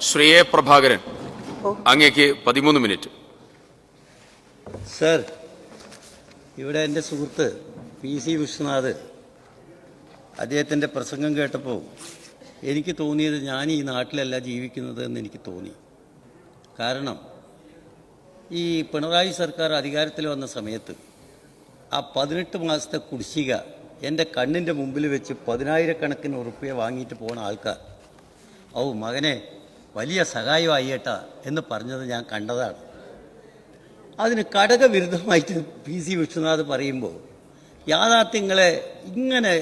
Shri A Prabhakaran അങ്ങേക്ക് പതിമൂന്ന് minute. Sir ഇവിടെ എന്റെ സുഹൃത്ത് പി സി വിശ്വനാഥ് അദ്ദേഹത്തിന്റെ പ്രസംഗം കേട്ടപ്പോൾ എനിക്ക് തോന്നിയത് ഞാൻ ഈ നാട്ടിലല്ല ജീവിക്കുന്നത് എന്ന് എനിക്ക് തോന്നി. കാരണം ഈ പിണറായി സർക്കാർ അധികാരത്തിൽ വന്ന സമയത്ത് ആ പതിനെട്ട് മാസത്തെ കുടിശ്ശിക എന്റെ കണ്ണിന്റെ മുമ്പിൽ വെച്ച് പതിനായിരക്കണക്കിന് ഉറുപ്പ്യ വാങ്ങിയിട്ട് പോണ ആൾക്കാർ ഔ മകനെ വലിയ സഹായമായി ആയിട്ട എന്ന് പറഞ്ഞത് ഞാൻ കണ്ടതാണ്. അതിന് ഘടകവിരുദ്ധമായിട്ട് പി സി വിശ്വനാഥ് പറയുമ്പോൾ യാഥാർത്ഥ്യങ്ങളെ ഇങ്ങനെ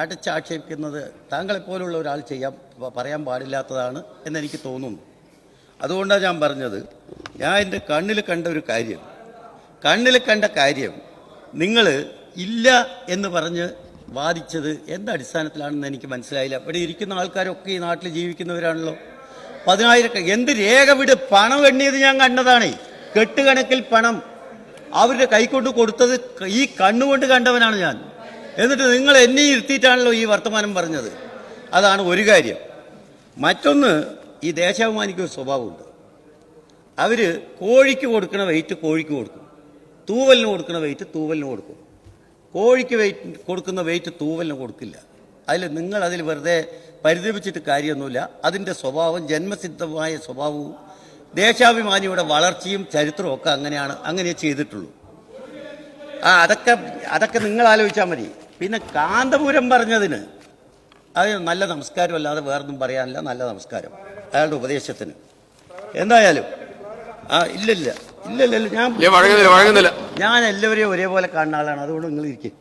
അടച്ചാക്ഷേപിക്കുന്നത് താങ്കളെപ്പോലുള്ള ഒരാൾ ചെയ്യാൻ പറയാൻ പാടില്ലാത്തതാണ് എന്നെനിക്ക് തോന്നുന്നു. അതുകൊണ്ടാണ് ഞാൻ പറഞ്ഞത് ഞാൻ എന്റെ കണ്ണിൽ കണ്ട ഒരു കാര്യം കണ്ണിൽ കണ്ട കാര്യം നിങ്ങൾ ഇല്ല എന്ന് പറഞ്ഞ് വാദിച്ചത് എന്ത് അടിസ്ഥാനത്തിലാണെന്ന് എനിക്ക് മനസ്സിലായില്ല. ഇവിടെ ഇരിക്കുന്ന ആൾക്കാരൊക്കെ ഈ നാട്ടിൽ ജീവിക്കുന്നവരാണല്ലോ. പതിനായിരം എന്ത് രേഖ വിട് പണം എണ്ണിയത് ഞാൻ കണ്ടതാണ്. കെട്ടുകണക്കിൽ പണം അവരുടെ കൈക്കൊണ്ട് കൊടുത്തത് ഈ കണ്ണുകൊണ്ട് കണ്ടവനാണ് ഞാൻ. എന്നിട്ട് നിങ്ങൾ എന്നെ ഇരുത്തിയിട്ടാണല്ലോ ഈ വർത്തമാനം പറഞ്ഞത്. അതാണ് ഒരു കാര്യം. മറ്റൊന്ന് ഈ ദേശാഭിമാനിക്ക് ഒരു സ്വഭാവമുണ്ട്. അവർ കോഴിക്ക് കൊടുക്കുന്ന വെയിറ്റ് കോഴിക്ക് കൊടുക്കും. തൂവലിന് കൊടുക്കുന്ന വെയിറ്റ് തൂവലിന് കൊടുക്കും. കോഴിക്ക് വെയിറ്റ് കൊടുക്കുന്ന വെയിറ്റ് തൂവലിന് കൊടുക്കില്ല. അതിൽ നിങ്ങൾ അതിൽ വെറുതെ പരിതപിച്ചിട്ട് കാര്യമൊന്നുമില്ല. അതിന്റെ സ്വഭാവം ജന്മസിദ്ധമായ സ്വഭാവവും ദേശാഭിമാനിയുടെ വളർച്ചയും ചരിത്രവും ഒക്കെ അങ്ങനെയാണ് അങ്ങനെ ചെയ്തിട്ടുള്ളൂ. ആ അതൊക്കെ അതൊക്കെ നിങ്ങൾ ആലോചിച്ചാൽ മതി. പിന്നെ കാന്തപുരം പറഞ്ഞതിന് അത് നല്ല നമസ്കാരം അല്ലാതെ വേറൊന്നും പറയാനില്ല നല്ല നമസ്കാരം. അയാളുടെ ഉപദേശത്തിന്. എന്തായാലും ആ ഇല്ലില്ല ഇല്ലില്ല ഞാൻ ഞാൻ എല്ലാവരെയും ഒരേപോലെ കാണുന്ന ആളാണ്. അതുകൊണ്ട് നിങ്ങൾ ഇരിക്കും.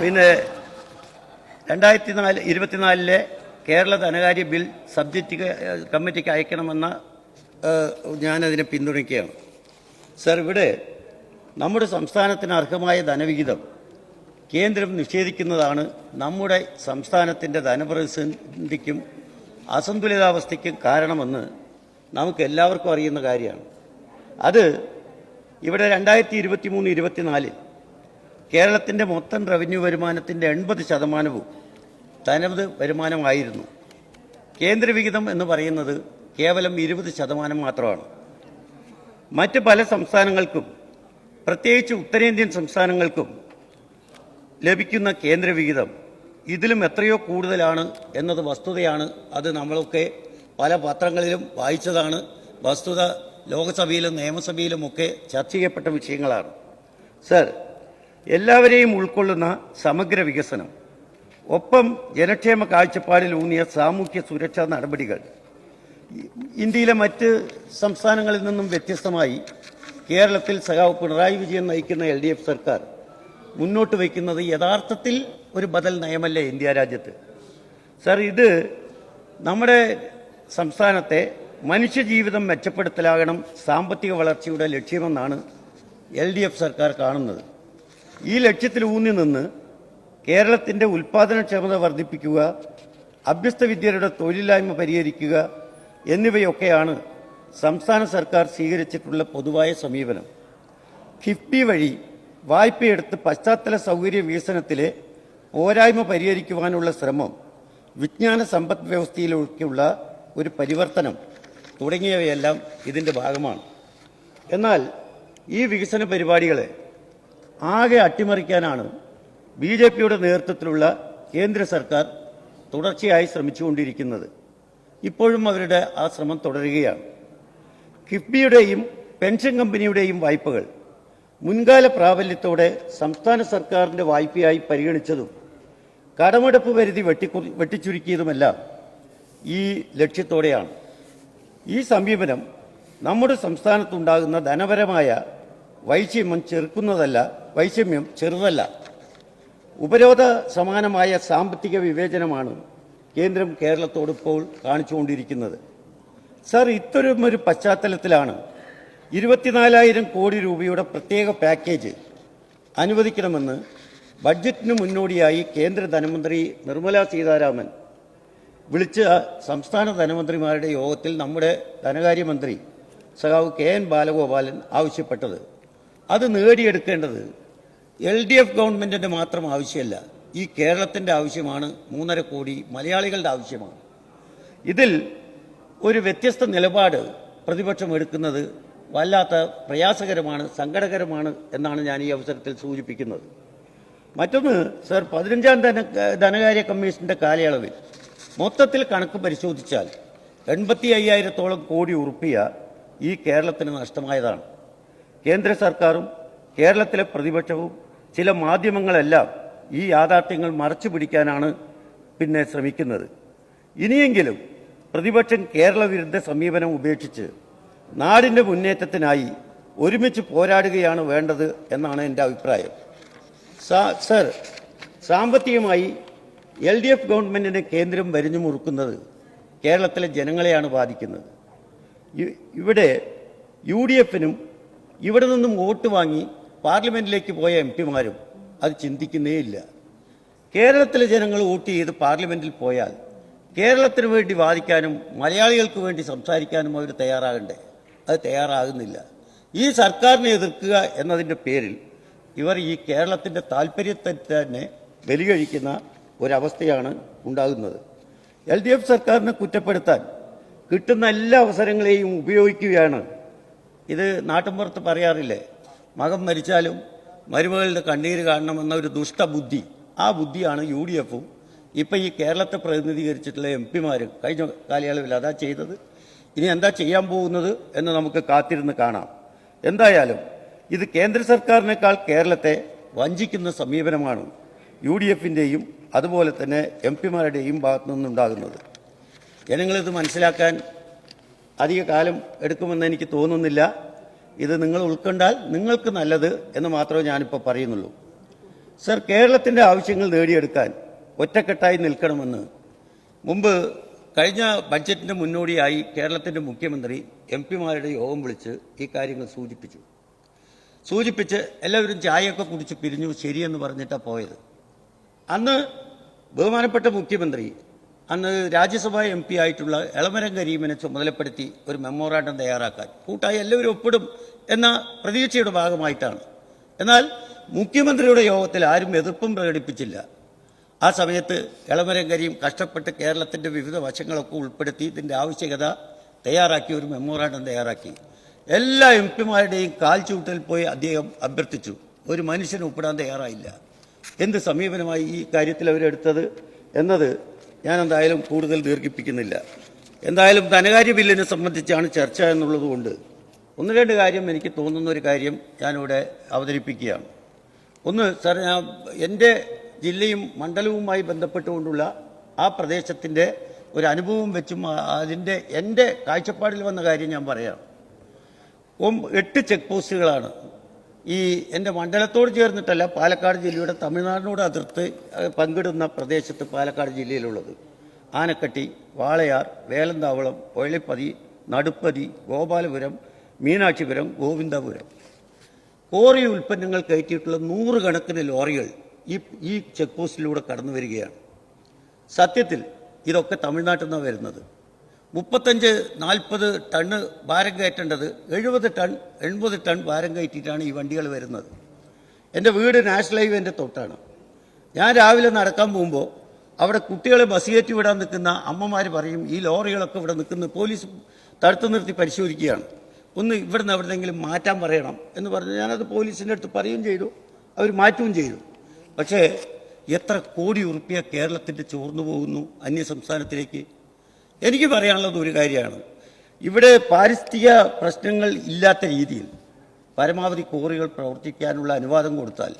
പിന്നെ രണ്ടായിരത്തി നാല് ഇരുപത്തിനാലിലെ കേരള ധനകാര്യ ബിൽ സബ്ജക്റ്റ് കമ്മിറ്റിക്ക് അയക്കണമെന്ന ഞാനതിനെ പിന്തുണയ്ക്കുകയാണ്. സർ ഇവിടെ നമ്മുടെ സംസ്ഥാനത്തിന് അർഹമായ ധനവിഹിതം കേന്ദ്രം നിഷേധിക്കുന്നതാണ് നമ്മുടെ സംസ്ഥാനത്തിന്റെ ധനപ്രതിസന്ധിക്കും അസന്തുലിതാവസ്ഥയ്ക്കും കാരണമെന്ന് നമുക്ക് എല്ലാവർക്കും അറിയുന്ന കാര്യമാണ്. അത് ഇവിടെ രണ്ടായിരത്തി ഇരുപത്തി മൂന്ന് ഇരുപത്തിനാലിൽ കേരളത്തിന്റെ മൊത്തം റവന്യൂ വരുമാനത്തിന്റെ എൺപത് ശതമാനവും തനത് വരുമാനമായിരുന്നു. കേന്ദ്രവിഹിതം എന്ന് പറയുന്നത് കേവലം ഇരുപത് ശതമാനം മാത്രമാണ്. മറ്റ് പല സംസ്ഥാനങ്ങൾക്കും പ്രത്യേകിച്ച് ഉത്തരേന്ത്യൻ സംസ്ഥാനങ്ങൾക്കും ലഭിക്കുന്ന കേന്ദ്രവിഹിതം ഇതിലും എത്രയോ കൂടുതലാണ് എന്നത് വസ്തുതയാണ്. അത് നമ്മളൊക്കെ പല പത്രങ്ങളിലും വായിച്ചതാണ്. വസ്തുത ലോകസഭയിലും നിയമസഭയിലുമൊക്കെ ചർച്ച ചെയ്യപ്പെട്ട വിഷയങ്ങളാണ്. സർ എല്ലാവരെയും ഉൾക്കൊള്ളുന്ന സമഗ്ര വികസനം. ഒപ്പം ജനക്ഷേമ കാഴ്ചപ്പാടിൽ ഊന്നിയ സാമൂഹ്യ സുരക്ഷാ നടപടികൾ. ഇന്ത്യയിലെ മറ്റ് സംസ്ഥാനങ്ങളിൽ നിന്നും വ്യത്യസ്തമായി കേരളത്തിൽ സഖാവ് പിണറായി വിജയൻ നയിക്കുന്ന എൽ ഡി എഫ് സർക്കാർ മുന്നോട്ട് വയ്ക്കുന്നത് യഥാർത്ഥത്തിൽ ഒരു ബദൽ നയമല്ല ഇന്ത്യ രാജ്യത്ത്? സർ ഇത് നമ്മുടെ സംസ്ഥാനത്തെ മനുഷ്യജീവിതം മെച്ചപ്പെടുത്തലാകണം സാമ്പത്തിക വളർച്ചയുടെ ലക്ഷ്യമെന്നാണ് എൽ ഡി എഫ് സർക്കാർ കാണുന്നത്. ഈ ലക്ഷ്യത്തിൽ ഊന്നി നിന്ന് കേരളത്തിന്റെ ഉൽപാദനക്ഷമത വർദ്ധിപ്പിക്കുക അഭ്യസ്ത വിദ്യരുടെ തൊഴിലില്ലായ്മ പരിഹരിക്കുക എന്നിവയൊക്കെയാണ് സംസ്ഥാന സർക്കാർ സ്വീകരിച്ചിട്ടുള്ള പൊതുവായ സമീപനം. കിഫ്ബി വഴി വായ്പയെടുത്ത് പശ്ചാത്തല സൗകര്യ വികസനത്തിലെ പോരായ്മ പരിഹരിക്കുവാനുള്ള ശ്രമം വിജ്ഞാന സമ്പദ് വ്യവസ്ഥയിലേക്കുള്ള ഒരു പരിവർത്തനം തുടങ്ങിയവയെല്ലാം ഇതിന്റെ ഭാഗമാണ്. എന്നാൽ ഈ വികസന പരിപാടികളെ ആകെ അട്ടിമറിക്കാനാണ് ബി ജെ പിയുടെ നേതൃത്വത്തിലുള്ള കേന്ദ്ര സർക്കാർ തുടർച്ചയായി ശ്രമിച്ചുകൊണ്ടിരിക്കുന്നത്. ഇപ്പോഴും അവരുടെ ആ ശ്രമം തുടരുകയാണ്. കിഫ്ബിയുടെയും പെൻഷൻ കമ്പനിയുടെയും വായ്പകൾ മുൻകാല പ്രാബല്യത്തോടെ സംസ്ഥാന സർക്കാരിന്റെ വായ്പയായി പരിഗണിച്ചതും കടമെടുപ്പ് പരിധി വെട്ടിക്കു വെട്ടിച്ചുരുക്കിയതുമെല്ലാം ഈ ലക്ഷ്യത്തോടെയാണ്. ഈ സമീപനം നമ്മുടെ സംസ്ഥാനത്തുണ്ടാകുന്ന ധനപരമായ വൈഷമ്യം ചെറുക്കുന്നതല്ല വൈഷമ്യം ചെറുതല്ല. ഉപരോധ സമാനമായ സാമ്പത്തിക വിവേചനമാണ് കേന്ദ്രം കേരളത്തോട് ഇപ്പോൾ കാണിച്ചുകൊണ്ടിരിക്കുന്നത്. സർ ഇത്തരം ഒരു പശ്ചാത്തലത്തിലാണ് ഇരുപത്തിനാലായിരം കോടി രൂപയുടെ പ്രത്യേക പാക്കേജ് അനുവദിക്കണമെന്ന് ബഡ്ജറ്റിന് മുന്നോടിയായി കേന്ദ്ര ധനമന്ത്രി നിർമ്മല സീതാരാമൻ വിളിച്ച സംസ്ഥാന ധനമന്ത്രിമാരുടെ യോഗത്തിൽ നമ്മുടെ ധനകാര്യമന്ത്രി സഖാവ് കെ എൻ ബാലഗോപാലൻ ആവശ്യപ്പെട്ടത്. അത് നേടിയെടുക്കേണ്ടത് എൽ ഡി എഫ് ഗവൺമെന്റിന്റെ മാത്രം ആവശ്യമല്ല ഈ കേരളത്തിന്റെ ആവശ്യമാണ് മൂന്നര കോടി മലയാളികളുടെ ആവശ്യമാണ്. ഇതിൽ ഒരു വ്യത്യസ്ത നിലപാട് പ്രതിപക്ഷം എടുക്കുന്നത് വല്ലാത്ത പ്രയാസകരമാണ് സങ്കടകരമാണ് എന്നാണ് ഞാൻ ഈ അവസരത്തിൽ സൂചിപ്പിക്കുന്നത്. മറ്റൊന്ന് സർ പതിനഞ്ചാം ധന ധനകാര്യ കമ്മീഷന്റെ കാലയളവിൽ മൊത്തത്തിൽ കണക്ക് പരിശോധിച്ചാൽ എൺപത്തി അയ്യായിരത്തോളം കോടി ഉറുപ്പിയ ഈ കേരളത്തിന് നഷ്ടമായതാണ്. കേന്ദ്ര സർക്കാരും കേരളത്തിലെ പ്രതിപക്ഷവും ചില മാധ്യമങ്ങളെല്ലാം ഈ യാഥാർത്ഥ്യങ്ങൾ മറച്ചു പിടിക്കാനാണ് പിന്നെ ശ്രമിക്കുന്നത്. ഇനിയെങ്കിലും പ്രതിപക്ഷം കേരള വിരുദ്ധ സമീപനം ഉപേക്ഷിച്ച് നാടിന്റെ മുന്നേറ്റത്തിനായി ഒരുമിച്ച് പോരാടുകയാണ് വേണ്ടത് എന്നാണ് എന്റെ അഭിപ്രായം. സർ സാമ്പത്തികമായി എൽ ഡി എഫ് ഗവൺമെന്റിന് കേന്ദ്രം വരിഞ്ഞു മുറുക്കുന്നത് കേരളത്തിലെ ജനങ്ങളെയാണ് ബാധിക്കുന്നത്. ഇവിടെ യു ഡി എഫിനും ഇവിടെ നിന്നും വോട്ട് വാങ്ങി പാർലമെന്റിലേക്ക് പോയ എം പിമാരും അത് ചിന്തിക്കുന്നേയില്ല കേരളത്തിലെ ജനങ്ങൾ വോട്ട് ചെയ്ത് പാർലമെന്റിൽ പോയാൽ കേരളത്തിന് വേണ്ടി വാദിക്കാനും മലയാളികൾക്ക് വേണ്ടി സംസാരിക്കാനും അവർ തയ്യാറാകണ്ടേ? അത് തയ്യാറാകുന്നില്ല. ഈ സർക്കാരിനെ എതിർക്കുക എന്നതിന്റെ പേരിൽ ഇവർ ഈ കേരളത്തിന്റെ താല്പര്യത്തെ തന്നെ ബലികഴിക്കുന്ന ഒരവസ്ഥയാണ് ഉണ്ടാകുന്നത്. എൽ ഡി എഫ് സർക്കാരിനെ കുറ്റപ്പെടുത്താൻ കിട്ടുന്ന എല്ലാ അവസരങ്ങളെയും ഉപയോഗിക്കുകയാണ്. ഇത് നാട്ടിൻപുറത്ത് പറയാറില്ലേ? മകൻ മരിച്ചാലും മരുമകളുടെ കണ്ണീര് കാണണമെന്ന ഒരു ദുഷ്ടബുദ്ധി ആ ബുദ്ധിയാണ് യു ഡി എഫും. ഇപ്പം ഈ കേരളത്തെ പ്രതിനിധീകരിച്ചിട്ടുള്ള എം പിമാരും കഴിഞ്ഞ കാലയളവിൽ അതാ ചെയ്തത്. ഇനി എന്താ ചെയ്യാൻ പോകുന്നത് എന്ന് നമുക്ക് കാത്തിരുന്ന് കാണാം. എന്തായാലും ഇത് കേന്ദ്ര സർക്കാരിനേക്കാൾ കേരളത്തെ വഞ്ചിക്കുന്ന സമീപനമാണ് യു ഡി എഫിന്റെയും അതുപോലെ തന്നെ എം പിമാരുടെയും ഭാഗത്തു നിന്നുണ്ടാകുന്നത് ജനങ്ങളിത് മനസ്സിലാക്കാൻ അധിക കാലം എടുക്കുമെന്ന് എനിക്ക് തോന്നുന്നില്ല. ഇത് നിങ്ങൾ ഉൾക്കൊണ്ടാൽ നിങ്ങൾക്ക് നല്ലത് എന്ന് മാത്രമേ ഞാനിപ്പോൾ പറയുന്നുള്ളൂ. സർ കേരളത്തിന്റെ ആവശ്യങ്ങൾ നേടിയെടുക്കാൻ ഒറ്റക്കെട്ടായി നിൽക്കണമെന്ന് മുമ്പ് കഴിഞ്ഞ ബഡ്ജറ്റിന്റെ മുന്നോടിയായി കേരളത്തിന്റെ മുഖ്യമന്ത്രി എം പിമാരുടെ യോഗം വിളിച്ച് ഈ കാര്യങ്ങൾ സൂചിപ്പിച്ചു. സൂചിപ്പിച്ച് എല്ലാവരും ചായയൊക്കെ കുടിച്ച് പിരിഞ്ഞു ശരിയെന്ന് പറഞ്ഞിട്ടാണ് പോയത്. അന്ന് ബഹുമാനപ്പെട്ട മുഖ്യമന്ത്രി അന്ന് രാജ്യസഭാ എം പി ആയിട്ടുള്ള എളമരം കരീമിനെ ചുമതലപ്പെടുത്തി ഒരു മെമ്മോറാണ്ടം തയ്യാറാക്കാൻ കൂട്ടായി എല്ലാവരും ഒപ്പിടും എന്ന പ്രതീക്ഷയുടെ ഭാഗമായിട്ടാണ്. എന്നാൽ മുഖ്യമന്ത്രിയുടെ യോഗത്തിൽ ആരും എതിർപ്പും പ്രകടിപ്പിച്ചില്ല. ആ സമയത്ത് ഇളമരങ്കരിയും കരീം കഷ്ടപ്പെട്ട് കേരളത്തിന്റെ വിവിധ വശങ്ങളൊക്കെ ഉൾപ്പെടുത്തി ഇതിന്റെ ആവശ്യകത തയ്യാറാക്കി ഒരു മെമ്മോറാണ്ടം തയ്യാറാക്കി. എല്ലാ എം പിമാരുടെയും കാൽച്ചൂട്ടിൽ പോയി അദ്ദേഹം അഭ്യർത്ഥിച്ചു. ഒരു മനുഷ്യന് ഒപ്പിടാൻ തയ്യാറായില്ല. എന്ത് സമീപനമായി ഈ കാര്യത്തിൽ അവരെടുത്തത് എന്നത് ഞാൻ എന്തായാലും കൂടുതൽ ദീർഘിപ്പിക്കുന്നില്ല. എന്തായാലും ധനകാര്യ ബില്ലിനെ സംബന്ധിച്ചാണ് ചർച്ച എന്നുള്ളതുകൊണ്ട് ഒന്ന് രണ്ട് കാര്യം എനിക്ക് തോന്നുന്ന ഒരു കാര്യം ഞാനിവിടെ അവതരിപ്പിക്കുകയാണ്. ഒന്ന് സാർ ഞാൻ എന്റെ ജില്ലയും മണ്ഡലവുമായി ബന്ധപ്പെട്ടുകൊണ്ടുള്ള ആ പ്രദേശത്തിന്റെ ഒരു അനുഭവം വെച്ചും അതിന്റെ എന്റെ കാഴ്ചപ്പാടിൽ വന്ന കാര്യം ഞാൻ പറയാം. എട്ട് ചെക്ക് പോസ്റ്റുകളാണ്. ഈ എന്റെ മണ്ഡലത്തോട് ചേർന്നിട്ടല്ല പാലക്കാട് ജില്ലയുടെ തമിഴ്നാടിനോട് അതിർത്ത് പങ്കിടുന്ന പ്രദേശത്ത് പാലക്കാട് ജില്ലയിലുള്ളത്. ആനക്കട്ടി വാളയാർ വേലന്താവളം ഒഴലിപ്പതി നടുപ്പതി ഗോപാലപുരം മീനാക്ഷിപുരം ഗോവിന്ദപുരം. കോറി ഉൽപ്പന്നങ്ങൾ കയറ്റിയിട്ടുള്ള നൂറുകണക്കിന് ലോറികൾ ഈ ഈ ചെക്ക് പോസ്റ്റിലൂടെ കടന്നു വരികയാണ്. സത്യത്തിൽ ഇതൊക്കെ തമിഴ്നാട്ടിൽ നിന്നാണ് വരുന്നത്. മുപ്പത്തഞ്ച് നാൽപ്പത് ടണ്ണ് ഭാരം കയറ്റേണ്ടത് എഴുപത് ടൺ എൺപത് ടൺ ഭാരം കയറ്റിയിട്ടാണ് ഈ വണ്ടികൾ വരുന്നത്. എന്റെ വീട് നാഷണൽ ഹൈവേന്റെ തൊട്ടാണ്. ഞാൻ രാവിലെ നടക്കാൻ പോകുമ്പോൾ അവിടെ കുട്ടികളെ ബസ് കയറ്റി വിടാൻ നിൽക്കുന്ന അമ്മമാർ പറയും ഈ ലോറികളൊക്കെ ഇവിടെ നിൽക്കുന്നത് പോലീസ് തടുത്തു നിർത്തി പരിശോധിക്കുകയാണ്. ഒന്ന് ഇവിടുന്ന് എവിടെന്നെങ്കിലും മാറ്റാൻ പറയണം എന്ന് പറഞ്ഞ്. ഞാനത് പോലീസിന്റെ അടുത്ത് പറയുകയും ചെയ്തു. അവർ മാറ്റുകയും ചെയ്തു. പക്ഷേ എത്ര കോടി ഉറുപ്പിയ കേരളത്തിന്റെ ചോർന്നു പോകുന്നു അന്യ സംസ്ഥാനത്തിലേക്ക്? എനിക്ക് പറയാനുള്ളത് ഒരു കാര്യമാണ്. ഇവിടെ പാരിസ്ഥിതിക പ്രശ്നങ്ങൾ ഇല്ലാത്ത രീതിയിൽ പരമാവധി കോറികൾ പ്രവർത്തിക്കാനുള്ള അനുവാദം കൊടുത്താൽ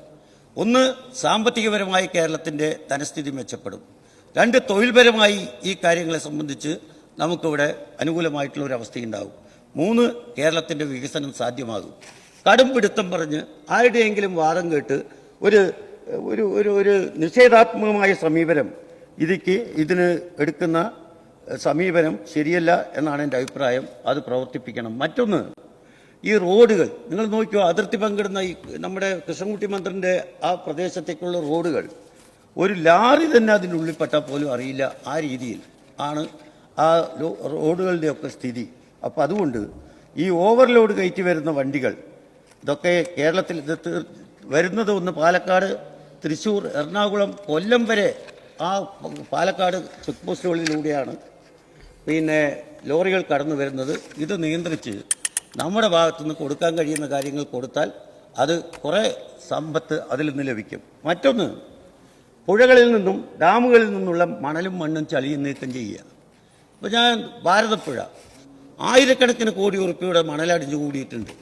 ഒന്ന് സാമ്പത്തികപരമായി കേരളത്തിന്റെ ധനസ്ഥിതി മെച്ചപ്പെടും. രണ്ട് തൊഴിൽപരമായി ഈ കാര്യങ്ങളെ സംബന്ധിച്ച് നമുക്കിവിടെ അനുകൂലമായിട്ടുള്ള ഒരു അവസ്ഥയുണ്ടാകും മൂന്ന് കേരളത്തിന്റെ വികസനം സാധ്യമാകും. കടും പിടുത്തം പറഞ്ഞ് ആരുടെയെങ്കിലും വാദം കേട്ട് ഒരു ഒരു ഒരു ഒരു നിഷേധാത്മകമായ സമീപനം ഇതിക്ക് ഇതിന് എടുക്കുന്ന സമീപനം ശരിയല്ല എന്നാണ് എന്റെ അഭിപ്രായം. അത് പ്രവർത്തിപ്പിക്കണം. മറ്റൊന്ന് ഈ റോഡുകൾ നിങ്ങൾ നോക്കിയോ അതിർത്തി പങ്കിടുന്ന ഈ നമ്മുടെ കൃഷ്ണൻകുട്ടി മന്ത്രിന്റെ ആ പ്രദേശത്തേക്കുള്ള റോഡുകൾ ഒരു ലാറി തന്നെ അതിനുള്ളിൽപ്പെട്ടാൽ പോലും അറിയില്ല ആ രീതിയിൽ ആണ് ആ റോഡുകളുടെയൊക്കെ സ്ഥിതി. അപ്പോൾ അതുകൊണ്ട് ഈ ഓവർലോഡ് കയറ്റി വരുന്ന വണ്ടികൾ ഇതൊക്കെ കേരളത്തിൽ ഇത് വരുന്നത് ഒന്ന് പാലക്കാട് തൃശ്ശൂർ എറണാകുളം കൊല്ലം വരെ ആ പാലക്കാട് ചെക്ക് പോസ്റ്റുകളിലൂടെയാണ് പിന്നെ ലോറികൾ കടന്നു വരുന്നത്. ഇത് നിയന്ത്രിച്ച് നമ്മുടെ ഭാഗത്തുനിന്ന് കൊടുക്കാൻ കഴിയുന്ന കാര്യങ്ങൾ കൊടുത്താൽ അത് കുറേ സമ്പത്ത് അതിൽ നിന്ന് ലഭിക്കും. മറ്റൊന്ന് പുഴകളിൽ നിന്നും ഡാമുകളിൽ നിന്നുള്ള മണലും മണ്ണും ചളിയും നീക്കം ചെയ്യുക. ഇപ്പോൾ ഞാൻ ഭാരതപ്പുഴ ആയിരക്കണക്കിന് കോടി ഉറുപ്പിയുടെ മണലടിഞ്ഞു കൂടിയിട്ടുണ്ട്.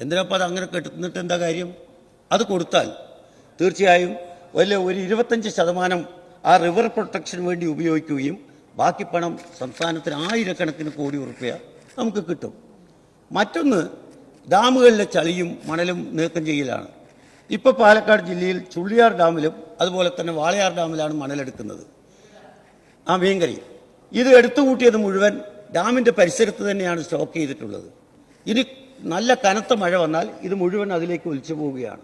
എന്തിനപ്പോൾ അത് അങ്ങനെ കെട്ടുന്നിട്ട് എന്താ കാര്യം? അത് കൊടുത്താൽ തീർച്ചയായും വലിയ ഒരു ഇരുപത്തഞ്ച് ശതമാനം ആ റിവർ പ്രൊട്ടക്ഷന് വേണ്ടി ഉപയോഗിക്കുകയും ബാക്കി പണം സംസ്ഥാനത്തിന് ആയിരക്കണക്കിന് കോടി ഉറുപ്പ്യ നമുക്ക് കിട്ടും. മറ്റൊന്ന് ഡാമുകളിലെ ചളിയും മണലും നീക്കം ചെയ്യലാണ്. ഇപ്പോൾ പാലക്കാട് ജില്ലയിൽ ചുള്ളിയാർ ഡാമിലും അതുപോലെ തന്നെ വാളയാർ ഡാമിലാണ് മണലെടുക്കുന്നത്. ആ മീൻകറി. ഇത് എടുത്തുകൂട്ടിയത് മുഴുവൻ ഡാമിന്റെ പരിസരത്ത് തന്നെയാണ് സ്റ്റോക്ക് ചെയ്തിട്ടുള്ളത്. ഇനി നല്ല കനത്ത മഴ വന്നാൽ ഇത് മുഴുവൻ അതിലേക്ക് ഒലിച്ചു പോവുകയാണ്.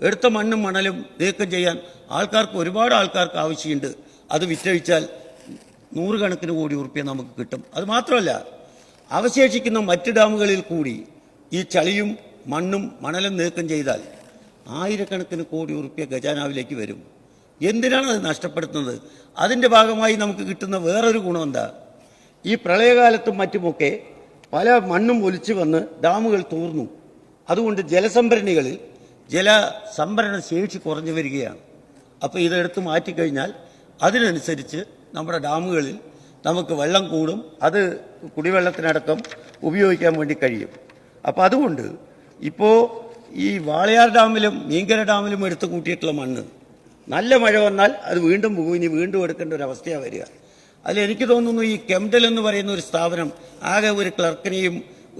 എടുത്ത മണ്ണും മണലും നീക്കം ചെയ്യാൻ ആൾക്കാർക്ക് ഒരുപാട് ആൾക്കാർക്ക് ആവശ്യമുണ്ട്. അത് വിറ്റഴിച്ചാൽ നൂറുകണക്കിന് കോടി ഉറുപ്പ്യ നമുക്ക് കിട്ടും. അത് മാത്രമല്ല അവശേഷിക്കുന്ന മറ്റ് ഡാമുകളിൽ കൂടി ഈ ചളിയും മണ്ണും മണലും നീക്കം ചെയ്താൽ ആയിരക്കണക്കിന് കോടി ഉറുപ്പ്യ ഖജാനാവിലേക്ക് വരും. എന്തിനാണ് അത് നഷ്ടപ്പെടുത്തുന്നത്? അതിന്റെ ഭാഗമായി നമുക്ക് കിട്ടുന്ന വേറൊരു ഗുണം എന്താ? ഈ പ്രളയകാലത്തും മറ്റുമൊക്കെ പല മണ്ണും ഒലിച്ചു വന്ന് ഡാമുകൾ തൂർന്നു. അതുകൊണ്ട് ജലസംഭരണികളിൽ ജല സംഭരണ ശേഷി കുറഞ്ഞു വരികയാണ്. അപ്പോൾ ഇതെടുത്ത് മാറ്റിക്കഴിഞ്ഞാൽ അതിനനുസരിച്ച് നമ്മുടെ ഡാമുകളിൽ നമുക്ക് വെള്ളം കൂടും. അത് കുടിവെള്ളത്തിനടക്കം ഉപയോഗിക്കാൻ വേണ്ടി കഴിയും. അപ്പോൾ അതുകൊണ്ട് ഇപ്പോൾ ഈ വാളയാർ ഡാമിലും മീങ്കര ഡാമിലും എടുത്തു കൂട്ടിയിട്ടുള്ള മണ്ണ്. നല്ല മഴ വന്നാൽ അത് വീണ്ടും പോകും ഇനി വീണ്ടും എടുക്കേണ്ട ഒരു അവസ്ഥയാണ് വരിക. അതിൽ എനിക്ക് തോന്നുന്നു ഈ കെംഡൽ എന്ന് പറയുന്ന ഒരു സ്ഥാപനം ആകെ ഒരു ക്ലർക്കിനെയും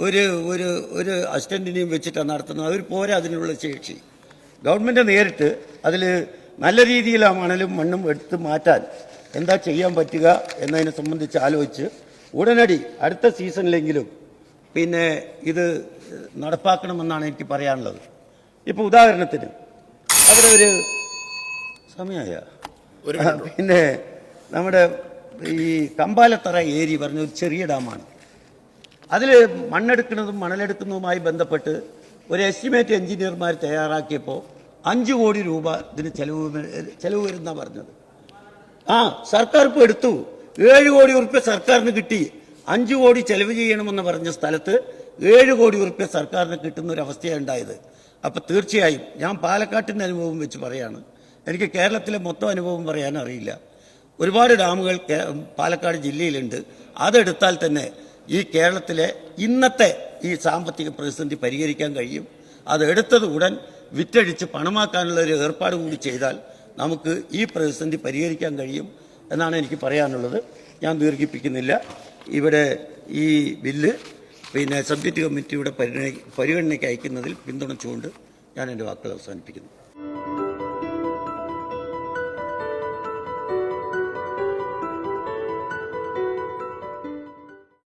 ഒരു ഒരു ഒരു അസിസ്റ്റന്റിനെയും വെച്ചിട്ടാണ് നടത്തുന്നത്. അവർ പോരാ അതിനുള്ള ശേഷി. ഗവൺമെന്റ് നേരിട്ട് അതിൽ നല്ല രീതിയിൽ ആ മണലും മണ്ണും എടുത്ത് മാറ്റാൻ എന്താ ചെയ്യാൻ പറ്റുക എന്നതിനെ സംബന്ധിച്ച് ആലോചിച്ച് ഉടനടി അടുത്ത സീസണിലെങ്കിലും പിന്നെ ഇത് നടപ്പാക്കണമെന്നാണ് എനിക്ക് പറയാനുള്ളത്. ഇപ്പോൾ ഉദാഹരണത്തിന് അവിടെ ഒരു സമയമായ? പിന്നെ നമ്മുടെ ഈ കമ്പാലത്തറ ഏരി പറഞ്ഞ ഒരു ചെറിയ ഡാമാണ്. അതിൽ മണ്ണെടുക്കുന്നതും മണലെടുക്കുന്നതുമായി ബന്ധപ്പെട്ട് ഒരു എസ്റ്റിമേറ്റ് എഞ്ചിനീയർമാർ തയ്യാറാക്കിയപ്പോൾ അഞ്ച് കോടി രൂപ ഇതിന് ചെലവ് ചെലവ് വരുന്ന പറഞ്ഞത്. ആ സർക്കാർ ഇപ്പോൾ എടുത്തു. ഏഴ് കോടി ഉറുപ്പ്യ സർക്കാരിന് കിട്ടി. അഞ്ച് കോടി ചെലവ് ചെയ്യണമെന്ന് പറഞ്ഞ സ്ഥലത്ത് ഏഴ് കോടി ഉറുപ്പ്യ സർക്കാരിന് കിട്ടുന്ന ഒരു അവസ്ഥയാണ് ഉണ്ടായത്. അപ്പോൾ തീർച്ചയായും ഞാൻ പാലക്കാട്ടിന്റെ അനുഭവം വെച്ച് പറയാണ്. എനിക്ക് കേരളത്തിലെ മൊത്തം അനുഭവം പറയാൻ അറിയില്ല ഒരുപാട് ഡാമുകൾ പാലക്കാട് ജില്ലയിലുണ്ട്. അതെടുത്താൽ തന്നെ ഈ കേരളത്തിലെ ഇന്നത്തെ ഈ സാമ്പത്തിക പ്രതിസന്ധി പരിഹരിക്കാൻ കഴിയും. അതെടുത്തത് ഉടൻ വിറ്റഴിച്ച് പണമാക്കാനുള്ള ഒരു ഏർപ്പാട് കൂടി ചെയ്താൽ നമുക്ക് ഈ പ്രതിസന്ധി പരിഹരിക്കാൻ കഴിയും എന്നാണ് എനിക്ക് പറയാനുള്ളത്. ഞാൻ ദീർഘിപ്പിക്കുന്നില്ല. ഇവിടെ ഈ ബില്ല് പിന്നെ സബ്ജക്റ്റ് കമ്മിറ്റിയുടെ പരിഗണന പരിഗണനയ്ക്ക് അയക്കുന്നതിൽ പിന്തുണച്ചുകൊണ്ട് ഞാൻ എന്റെ വാക്കുകൾ അവസാനിപ്പിക്കുന്നു.